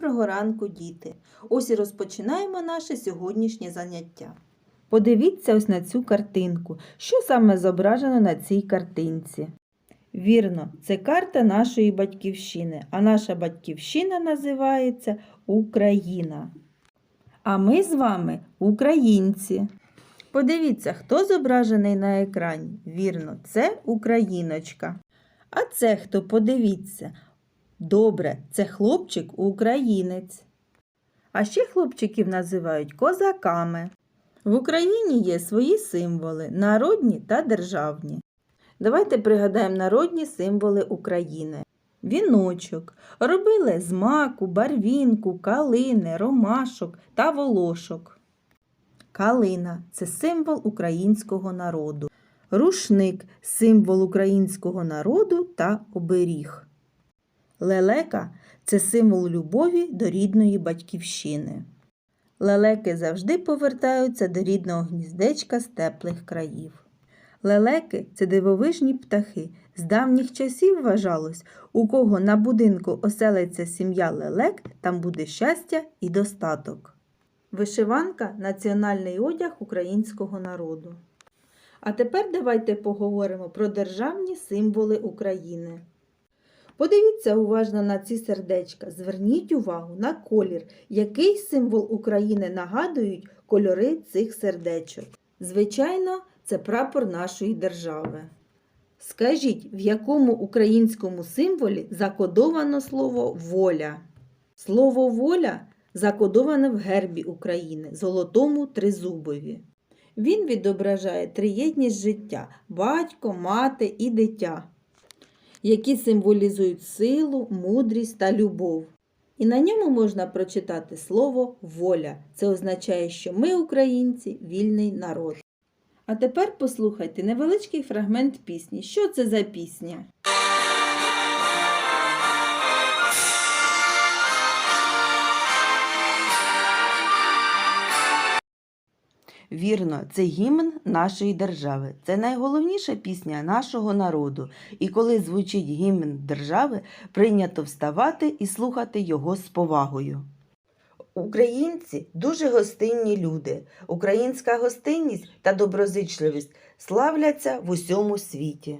Доброго ранку, діти! Ось і розпочинаємо наше сьогоднішнє заняття. Подивіться ось на цю картинку. Що саме зображено на цій картинці? Вірно, це карта нашої батьківщини, а наша батьківщина називається Україна. А ми з вами українці. Подивіться, хто зображений на екрані. Вірно, це україночка. А це хто подивіться. Добре, це хлопчик українець. А ще хлопчиків називають козаками. В Україні є свої символи народні та державні. Давайте пригадаємо народні символи України. Віночок робили з маку, барвінку, калини, ромашок та волошок. Калина це символ українського народу. Рушник символ українського народу та оберіг. Лелека це символ любові до рідної батьківщини. Лелеки завжди повертаються до рідного гніздечка з теплих країв. Лелеки це дивовижні птахи. З давніх часів вважалось, у кого на будинку оселиться сім'я лелек, там буде щастя і достаток. Вишиванка національний одяг українського народу. А тепер давайте поговоримо про державні символи України. Подивіться уважно на ці сердечка. Зверніть увагу на колір, який символ України нагадують кольори цих сердечок. Звичайно, це прапор нашої держави. Скажіть, в якому українському символі закодовано слово воля? Слово воля закодоване в гербі України, золотому тризубові. Він відображає триєдність життя батько, мати і дитя які символізують силу, мудрість та любов. І на ньому можна прочитати слово воля. Це означає, що ми, українці, вільний народ. А тепер послухайте невеличкий фрагмент пісні. Що це за пісня? Вірно, це гімн нашої держави. Це найголовніша пісня нашого народу. І коли звучить гімн держави, прийнято вставати і слухати його з повагою. Українці дуже гостинні люди. Українська гостинність та доброзичливість славляться в усьому світі.